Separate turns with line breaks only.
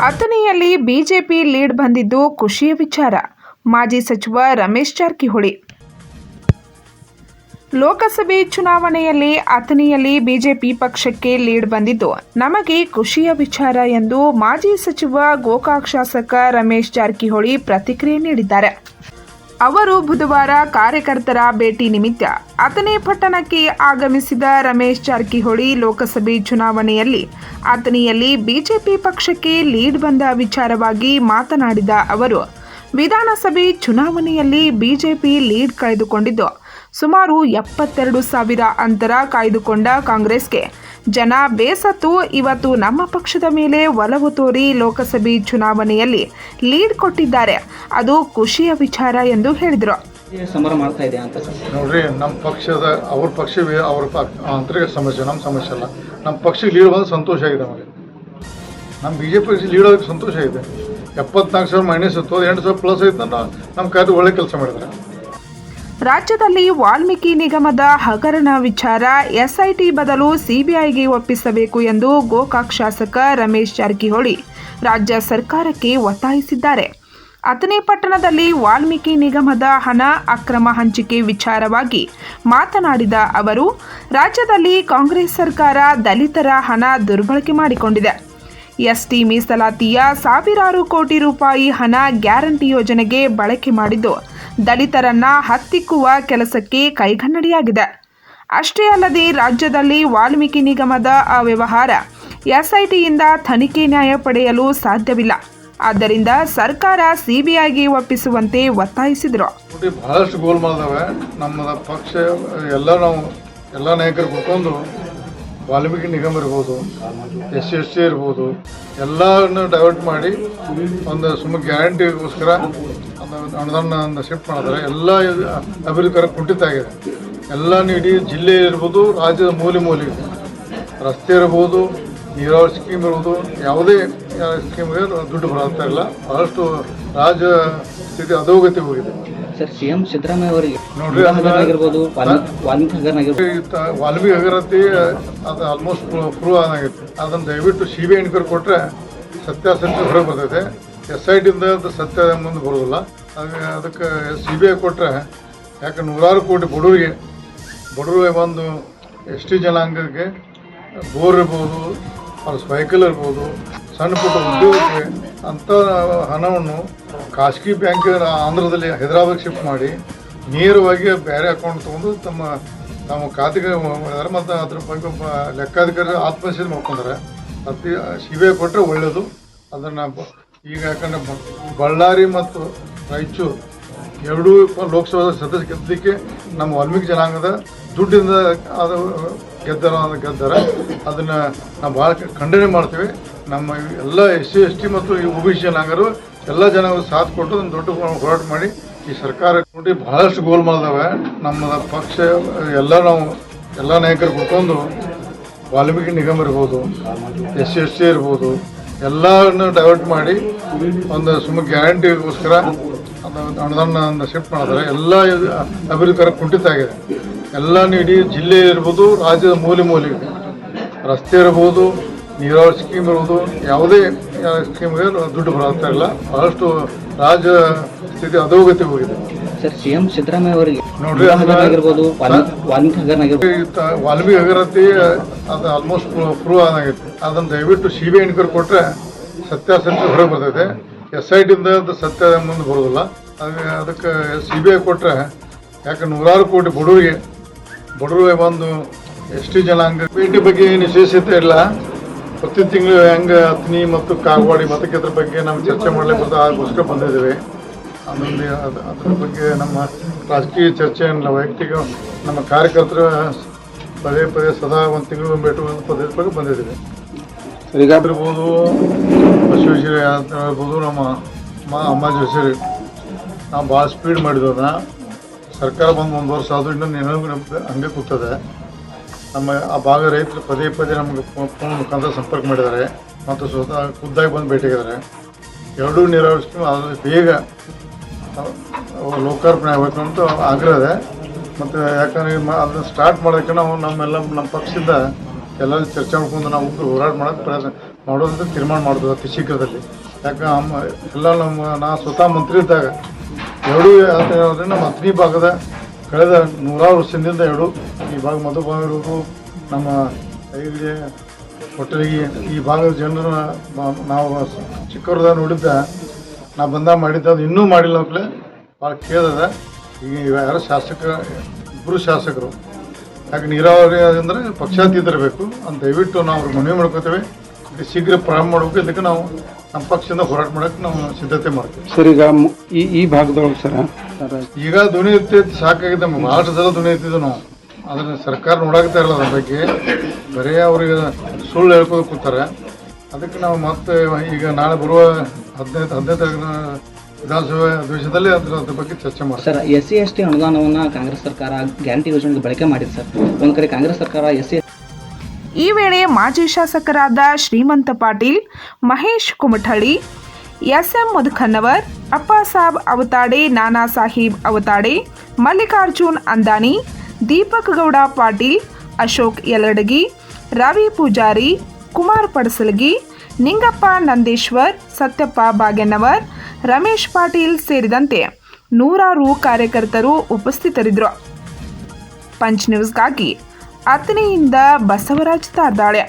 ಅಥಣಿಯಲ್ಲಿ BJP lead ಬಂದಿದ್ದು ಖುಷಿಯ ವಿಚಾರ. ಮಾಜಿ ಸಚಿವ ರಮೇಶ್ ಜಾರಕಿಹೊಳಿ. ಲೋಕಸಭೆ ಚುನಾವಣೆಯಲ್ಲಿ ಅಥಣಿಯಲ್ಲಿ ಬಿಜೆಪಿ ಪಕ್ಷಕ್ಕೆ ಲೀಡ್ ಬಂದಿದ್ದು ನಮಗೆ ಖುಷಿಯ ವಿಚಾರ ಎಂದು ಮಾಜಿ ಸಚಿವ ಗೋಕಾಕ್ ಶಾಸಕ ರಮೇಶ್ ಜಾರಕಿಹೊಳಿ ಪ್ರತಿಕ್ರಿಯೆ ನೀಡಿದ್ದಾರೆ. ಅವರು ಬುಧವಾರ ಕಾರ್ಯಕರ್ತರ ಭೇಟಿ ನಿಮಿತ್ತ ಆತನೇ ಪಟ್ಟಣಕ್ಕೆ ಆಗಮಿಸಿದ ರಮೇಶ್ ಜಾರಕಿಹೊಳಿ ಲೋಕಸಭೆ ಚುನಾವಣೆಯಲ್ಲಿ ಅಥಣಿಯಲ್ಲಿ ಬಿಜೆಪಿ ಪಕ್ಷಕ್ಕೆ ಲೀಡ್ ಬಂದ ವಿಚಾರವಾಗಿ ಮಾತನಾಡಿದ ಅವರು, ವಿಧಾನಸಭೆ ಚುನಾವಣೆಯಲ್ಲಿ ಬಿಜೆಪಿ ಲೀಡ್ ಕಳೆದುಕೊಂಡಿದ್ದು ಸುಮಾರು ಎಪ್ಪತ್ತೆರಡು ಸಾವಿರ ಅಂತರ ಕಾಯ್ದುಕೊಂಡ ಕಾಂಗ್ರೆಸ್ಗೆ. ಜನ ಬೇಸತ್ತು ಇವತ್ತು ನಮ್ಮ ಪಕ್ಷದ ಮೇಲೆ ಒಲವು ತೋರಿ ಲೋಕಸಭೆ ಚುನಾವಣೆಯಲ್ಲಿ ಲೀಡ್ ಕೊಟ್ಟಿದ್ದಾರೆ. ಅದು ಖುಷಿಯ ವಿಚಾರ ಎಂದು ಹೇಳಿದರು.
ಸಮರ ಮಾಡ್ತಾ ಇದೆ ಅಂತ
ನೋಡ್ರಿ ನಮ್ಮ ಪಕ್ಷದ ಅವ್ರ ಪಕ್ಷ ಅವ್ರ ಆಂತರಿಕ ಸಮಸ್ಯೆ ನಮ್ಮ ಸಮಸ್ಯೆ ಅಲ್ಲ. ನಮ್ಮ ಪಕ್ಷಕ್ಕೆ ಲೀಡ್ ಬಂದು ಸಂತೋಷ ಆಗಿದೆ ನಮಗೆ. ನಮ್ಮ ಬಿ ಜೆ ಪಿ ಲೀಡ್ ಆಗೋಕ್ಕೆ ಸಂತೋಷ ಇದೆ ಎಪ್ಪತ್ನಾಲ್ಕು ಸಾವಿರ ಮೈನಸ್ ಇತ್ತು ಎಂಟು ಸಾವಿರ ಪ್ಲಸ್ ಐತೆ ನಮ್ಮ ನಮ್ಮ ಕಾಯ್ದೆ ಒಳ್ಳೆ ಕೆಲಸ ಮಾಡಿದ್ದಾರೆ
ರಾಜ್ಯದಲ್ಲಿ ವಾಲ್ಮೀಕಿ ನಿಗಮದ ಹಗರಣ ವಿಚಾರ, ಎಸ್ಐಟಿ ಬದಲು ಸಿಬಿಐಗೆ ಒಪ್ಪಿಸಬೇಕು ಎಂದು ಗೋಕಾಕ್ ಶಾಸಕ ರಮೇಶ್ ಜಾರಕಿಹೊಳಿ ರಾಜ್ಯ ಸರ್ಕಾರಕ್ಕೆ ಒತ್ತಾಯಿಸಿದ್ದಾರೆ. ಅಥಣಿ ಪಟ್ಟಣದಲ್ಲಿ ವಾಲ್ಮೀಕಿ ನಿಗಮದ ಹಣ ಅಕ್ರಮ ಹಂಚಿಕೆ ವಿಚಾರವಾಗಿ ಮಾತನಾಡಿದ ಅವರು, ರಾಜ್ಯದಲ್ಲಿ ಕಾಂಗ್ರೆಸ್ ಸರ್ಕಾರ ದಲಿತರ ಹಣ ದುರ್ಬಳಕೆ ಮಾಡಿಕೊಂಡಿದೆ. ಎಸ್ಟಿ ಮೀಸಲಾತಿಯ ಸಾವಿರಾರು ಕೋಟಿ ರೂಪಾಯಿ ಹಣ ಗ್ಯಾರಂಟಿ ಯೋಜನೆಗೆ ಬಳಕೆ ಮಾಡಿದ್ದು, ದಲಿತರನ್ನ ಹತ್ತಿಕ್ಕುವ ಕೆಲಸಕ್ಕೆ ಕೈಗನ್ನಡಿಯಾಗಿದೆ. ಅಷ್ಟೇ ಅಲ್ಲದೆ ರಾಜ್ಯದಲ್ಲಿ ವಾಲ್ಮೀಕಿ ನಿಗಮದ ಅವ್ಯವಹಾರ, ಎಸ್ಐಟಿಯಿಂದ ತನಿಖೆ ನ್ಯಾಯ ಪಡೆಯಲು ಸಾಧ್ಯವಿಲ್ಲ. ಆದ್ದರಿಂದ ಸರ್ಕಾರ ಸಿಬಿಐಗೆ ಒಪ್ಪಿಸುವಂತೆ ಒತ್ತಾಯಿಸಿದರು.
ಬಹಳಷ್ಟು ನಮ್ಮ ಪಕ್ಷ, ಎಲ್ಲ ನಾವು, ಎಲ್ಲ ನಾಯಕರು ವಾಲ್ಮೀಕಿ ನಿಗಮ ಇರ್ಬೋದು ಎಸ್ ಎಸ್ ಸಿ ಇರ್ಬೋದು ಎಲ್ಲವನ್ನು ಡೈವರ್ಟ್ ಮಾಡಿ ಒಂದು ಸುಮ್ಮ ಗ್ಯಾರಂಟಿಗೋಸ್ಕರ ಅನುದಾನ ಶಿಫ್ಟ್ ಮಾಡಿದ್ರೆ ಎಲ್ಲ ಅಭಿವೃದ್ಧಿ ಕುಂಠಿತ ಆಗಿದೆ. ಎಲ್ಲನೂ ಇಡೀ ಜಿಲ್ಲೆ ಇರ್ಬೋದು, ರಾಜ್ಯದ ಮೂಲೆ ಮೂಲೆ ರಸ್ತೆ ಇರ್ಬೋದು, ನೀರಾವರಿ ಸ್ಕೀಮ್ ಇರ್ಬೋದು, ಯಾವುದೇ ಸ್ಕೀಮ್ಗೆ ದುಡ್ಡು ಬರುತ್ತಾ ಇಲ್ಲ. ಬಹಳಷ್ಟು ರಾಜ್ಯ ಸ್ಥಿತಿ ಅಧೋಗತಿ ಹೋಗಿದೆ.
ಸರ್ ಸಿ ಎಂ ಸಿದ್ದರಾಮಯ್ಯ ಅವರಿಗೆ.
ನೋಡ್ರಿ,
ಆಗಿರ್ಬೋದು ವಾಲ್ಮೀಕಿ ಹಗರಣ ಆಗಿರ್ಬೋದು
ವಾಲ್ಮೀಕಿ ಹಗರತಿ ಅದು ಆಲ್ಮೋಸ್ಟ್ ಪ್ರೂವ್ ಆಗೈತೆ ಅದನ್ನು ದಯವಿಟ್ಟು ಸಿ ಬಿ ಐ ಎನ್ಕ್ವೈರಿ ಕೊಟ್ಟರೆ ಸತ್ಯಾಸತ್ಯ ಹೊರಗೆ ಬರ್ತೈತೆ ಎಸ್ ಐ ಟಿಯಿಂದ ಅದು ಸತ್ಯ ಮುಂದೆ ಬರೋದಿಲ್ಲ. ಅದಕ್ಕೆ ಅದಕ್ಕೆ ಸಿ ಬಿ ಐ ಕೊಟ್ಟರೆ ಯಾಕೆ ನೂರಾರು ಕೋಟಿ ಬಡವರಿಗೆ ಬಡವರಿಗೆ ಬಂದು ಎಸ್ ಟಿ ಜನಾಂಗಕ್ಕೆ ಬೋರ್ ಇರ್ಬೋದು ಅವ್ರ ಸೈಕಲ್ ಇರ್ಬೋದು, ಸಣ್ಣ ಪುಟ್ಟ ಉದ್ಯೋಗಕ್ಕೆ ಅಂಥ ಹಣವನ್ನು ಖಾಸಗಿ ಬ್ಯಾಂಕ್ ಆಂಧ್ರದಲ್ಲಿ ಹೈದರಾಬಾದ್ ಶಿಫ್ಟ್ ಮಾಡಿ ನೇರವಾಗಿ ಬೇರೆ ಅಕೌಂಟ್ ತೊಗೊಂಡು ತಮ್ಮ ತಮ್ಮ ಖಾತೆಗೆ ಮತ್ತು ಅದ್ರ ಬಗ್ಗೆ ಲೆಕ್ಕಾಧಿಕಾರಿ ಆತ್ಮಹತ್ಯೆ ಮಾಡ್ಕೊಂಡ್ರೆ ಅತಿ ಸಿ ಕೊಟ್ಟರೆ ಒಳ್ಳೆಯದು ಅದನ್ನು ಈಗ ಯಾಕಂದರೆ ಬಳ್ಳಾರಿ ಮತ್ತು ರಾಯಚೂರು ಎರಡೂ ಲೋಕಸಭಾ ಸದಸ್ಯ ಗೆದ್ದಲಿಕ್ಕೆ ನಮ್ಮ ವಾಲ್ಮೀಕಿ ಜನಾಂಗದ ದುಡ್ಡಿಂದ ಅದು ಗೆದ್ದರ ಗೆದ್ದಾರೆ ಅದನ್ನು ನಾವು ಭಾಳ ಖಂಡನೆ ಮಾಡ್ತೀವಿ. ನಮ್ಮ ಎಲ್ಲ ಎಸ್ ಸಿ, ಎಸ್ ಟಿ ಮತ್ತು ಈ ಒ ಬಿ ಸಿ ಜನಾಂಗರು ಎಲ್ಲ ಜನಗಳು ಸಾಥ್ ಕೊಟ್ಟು ಒಂದು ದೊಡ್ಡ ಹೋರಾಟ ಮಾಡಿ ಈ ಸರ್ಕಾರ ನೋಡಿ ಬಹಳಷ್ಟು ಗೋಲ್ ಮಾಡಿದಾವೆ. ನಮ್ಮ ಪಕ್ಷ, ಎಲ್ಲ ನಾವು, ಎಲ್ಲ ನಾಯಕರು ಕೂತ್ಕೊಂಡು ವಾಲ್ಮೀಕಿ ನಿಗಮ ಇರ್ಬೋದು, ಎಸ್ ಸಿ, ಎಸ್ ಟಿ ಇರ್ಬೋದು, ಎಲ್ಲರನ್ನು ಡೈವರ್ಟ್ ಮಾಡಿ ಒಂದು ಸುಮ್ಮ ಗ್ಯಾರಂಟಿಗೋಸ್ಕರ ಅದು ಅನುದಾನ ಶಿಫ್ಟ್ ಮಾಡಿದ್ರೆ. ಎಲ್ಲ ಅಭಿವೃದ್ಧಿ ಕರ ಕುಂಠಿತ ಆಗಿದೆ. ಎಲ್ಲನೂ ಇಡೀ ಜಿಲ್ಲೆ ಇರ್ಬೋದು ರಾಜ್ಯದ ಮೂಲೆ ಮೂಲೆ ರಸ್ತೆ ಇರ್ಬೋದು ನೀರಾವರಿ ಸ್ಕೀಮ್ ಇರ್ಬೋದು ಯಾವುದೇ ಸ್ಕೀಮ್ಗೆ ದುಡ್ಡು ಬರ್ತಾ ಇಲ್ಲ. ಬಹಳಷ್ಟು ರಾಜ್ಯ ಸ್ಥಿತಿ ಅಧೋಗತಿ ಹೋಗಿದೆ.
ಸರ್ ಸಿ ಎಂ ಸಿದ್ದರಾಮಯ್ಯ ಅವರಿಗೆ
ನೋಡ್ರಿ,
ಆಗಿರ್ಬೋದು ವಾಲ್ಮೀಕಿ ಹಗರಣ
ವಾಲ್ಮೀಕಿ ಹಗರತಿ ಅದು ಆಲ್ಮೋಸ್ಟ್ ಪ್ರೂವ್ ಆಗೈತೆ ಅದನ್ನು ದಯವಿಟ್ಟು ಸಿ ಬಿ ಎನ್ಕ್ವೈರಿ ಕೊಟ್ಟರೆ ಸತ್ಯಾಸತ್ಯ ಹೊರಗೆ ಬರ್ತೈತೆ. ಎಸ್ ಐ ಟಿಯಿಂದ ಅದು ಸತ್ಯ ಮುಂದೆ ಬರೋದಿಲ್ಲ. ಅದಕ್ಕೆ ಅದಕ್ಕೆ ಸಿ ಬಿ ಐ ಕೊಟ್ಟರೆ ಯಾಕೆ ನೂರಾರು ಕೋಟಿ ಬಡವರಿಗೆ ಬಡವರಿಗೆ ಬಂದು ಎಸ್ ಟಿ ಜನಾಂಗ ಭೇಟಿ ಬಗ್ಗೆ ಏನು ವಿಶೇಷತೆ ಇಲ್ಲ. ಪ್ರತಿ ತಿಂಗಳು ಹೆಂಗೆ ಅತ್ನಿ ಮತ್ತು ಕಾಗವಾಡಿ ಮತಕ್ಷೇತ್ರ ಬಗ್ಗೆ ನಾವು ಚರ್ಚೆ ಮಾಡಲಿಕ್ಕೆ ಬರ್ತಾ ಅದಕ್ಕೋಸ್ಕರ ಬಂದಿದ್ದೇವೆ. ಆಮೇಲೆ ಅದು, ಅದ್ರ ಬಗ್ಗೆ ನಮ್ಮ ರಾಜಕೀಯ ಚರ್ಚೆ ಏನಿಲ್ಲ ವೈಯಕ್ತಿಕ ನಮ್ಮ ಕಾರ್ಯಕರ್ತರು ಪದೇ ಪದೇ ಸದಾ ಒಂದು ತಿಂಗಳು ಭೇಟಿ ಪದೇ ಬಗ್ಗೆ ಬಂದಿದ್ದೀವಿ. ಇರ್ಬೋದು ಬಸವೇಶ್ವರಿ ಅಂತ ಹೇಳ್ಬೋದು ನಮ್ಮ ಅಮ್ಮ ಅಮ್ಮ ಹೆಸರು ನಾವು ಭಾಳ ಸ್ಪೀಡ್ ಮಾಡಿದ್ವು ಅದನ್ನ ಸರ್ಕಾರ ಬಂದು ಒಂದು ವರ್ಷ ಆದ್ರೂ ಇನ್ನೂ ನೆನಪು ಹಂಗೆ ಕೂತದೆ. ನಮ್ಮ ಆ ಭಾಗ ರೈತರು ಪದೇ ಪದೇ ನಮಗೆ ಫೋನ್ ಮುಖಾಂತರ ಸಂಪರ್ಕ ಮಾಡಿದ್ದಾರೆ. ಮತ್ತು ಸ್ವತಃ ಖುದ್ದಾಗಿ ಬಂದು ಭೇಟಿಯಾಗಿದ್ದಾರೆ ಎರಡೂ ನೀರಾವರಿ ಸ್ಕೀಮ್ ಆದರೆ ಬೇಗ ಲೋಕಾರ್ಪಣೆ ಆಗಬೇಕು ಅಂತ ಆಗ್ರಹ ಇದೆ. ಮತ್ತು ಯಾಕಂದರೆ ಅದನ್ನು ಸ್ಟಾರ್ಟ್ ಮಾಡೋಕ್ಕೆ ನಾವು ನಮ್ಮೆಲ್ಲ, ನಮ್ಮ ಪಕ್ಷದಿಂದ ಎಲ್ಲರೂ ಚರ್ಚೆ ಮಾಡ್ಕೊಂಡು ನಾವು ಹೋರಾಟ ಮಾಡೋಕ್ಕೆ ಪ್ರಯತ್ನ ಮಾಡೋದಂತ ತೀರ್ಮಾನ ಮಾಡೋದು ಅತಿ ಶೀಘ್ರದಲ್ಲಿ. ಯಾಕೆ ಎಲ್ಲ ನಮ್ಮ, ನಾ ಸ್ವತಃ ಮಂತ್ರಿ ಇದ್ದಾಗ ಎರಡೂ ಹೇಳಿದ್ರೆ ನಮ್ಮ ಹತ್ತನೇ ಭಾಗದ ಕಳೆದ ನೂರಾರು ವರ್ಷದಿಂದ ಎರಡು ಈ ಭಾಗ ಮಧುಬಾವಿರೋದು ನಮ್ಮ ಕೈಗೆ ಹೊಟ್ಟಲಿಗೆ ಈ ಭಾಗದ ಜನರನ್ನ ನಾವು ಚಿಕ್ಕವ್ರದ ನೋಡಿದ್ದ, ನಾ ಬಂದ ಮಾಡಿದ್ದ, ಅದು ಇನ್ನೂ ಮಾಡಿಲ್ಲ ಅಂತಲೇ ಭಾಳ ಕೇಳದ ಈಗ ಯಾರು ಶಾಸಕ ಇಬ್ಬರು ಶಾಸಕರು. ಯಾಕೆ ನೀರಾವರಿ ಅಂದರೆ ಪಕ್ಷಾತೀತರಬೇಕು ಅಂತ ದಯವಿಟ್ಟು ನಾವು ಅವ್ರಿಗೆ ಮನವಿ ಮಾಡ್ಕೋತೇವೆ. ಶೀಘ್ರ ಪ್ರಾರಂಭ ಮಾಡಬೇಕು. ಇದಕ್ಕೆ ನಾವು ನಮ್ಮ ಪಕ್ಷದಿಂದ ಹೋರಾಟ ಮಾಡಕ್ಕೆ ನಾವು ಸಿದ್ಧತೆ ಮಾಡ್ತೀವಿ.
ಸರ್ ಈಗ ಮು- ಈ ಈ ಭಾಗದೊಳಗೆ ಸರ್ ಸರ್
ಈಗ ಧ್ವನಿ ಎತ್ತಿ ಸಾಕಾಗಿದೆ ನಮ್ಮ ಭಾಳಷ್ಟು ಸಲ ಧ್ವನಿ ಎತ್ತಿದ್ದು ನಾವು. ಅದನ್ನ ಸರ್ಕಾರ ನೋಡಾಕ್ತಾ ಇರಲ್ಲ ಅದ್ರ ಬಗ್ಗೆ. ಬರೀ ಅವ್ರಿಗೆ ಸುಳ್ಳು ಹೇಳ್ಕೊಂಡು ಕೂತಾರೆ. ಅದಕ್ಕೆ ನಾವು ಮತ್ತೆ ಈಗ ನಾಳೆ ಬರುವ ಹದಿನೈದು ಹದಿನೈದು ತಾರೀಕಿನ ವಿಧಾನಸಭೆ ಅಧಿವೇಶನದಲ್ಲಿ ಅದ್ರ ಅದ್ರ ಬಗ್ಗೆ ಚರ್ಚೆ ಮಾಡ್ತೀವಿ.
Sir S C S T ಅನುದಾನವನ್ನು ಕಾಂಗ್ರೆಸ್ ಸರ್ಕಾರ ಗ್ಯಾರಂಟಿ ಯೋಜನೆಗೆ ಬಳಕೆ ಮಾಡಿದೆ ಸರ್. ಒಂದು ಕಡೆ ಕಾಂಗ್ರೆಸ್ ಸರ್ಕಾರ ಎಸ್ ಸಿ
ಈ ವೇಳೆ ಮಾಜಿ ಶಾಸಕರಾದ ಶ್ರೀಮಂತ ಪಾಟೀಲ್, ಮಹೇಶ್ ಕುಮಠಳ್ಳಿ, ಎಸ್ಎಂ ಮುದುಖನ್ನವರ್ ಅಪ್ಪಾಸಾಬ್ ಅವತಾಡೆ, ನಾನಾ ಸಾಹೀಬ್ ಅವತಾಡೆ, ಮಲ್ಲಿಕಾರ್ಜುನ್ ಅಂದಾನಿ, ದೀಪಕ್ ಗೌಡ ಪಾಟೀಲ್, ಅಶೋಕ್ ಯಲಡಗಿ ರವಿ ಪೂಜಾರಿ, ಕುಮಾರ್ ಪಡಸಲಗಿ, ನಿಂಗಪ್ಪ ನಂದೇಶ್ವರ್, ಸತ್ಯಪ್ಪ ಬಾಗೆನ್ನವರ್ ರಮೇಶ್ ಪಾಟೀಲ್ ಸೇರಿದಂತೆ ನೂರಾರು ಕಾರ್ಯಕರ್ತರು ಉಪಸ್ಥಿತರಿದ್ದರು. ಪಂಚ್ ನ್ಯೂಸ್ಗಾಗಿ ಅತನೆಯಿಂದ ಬಸವರಾಜ್ ತಾರ್ದಾಳೆ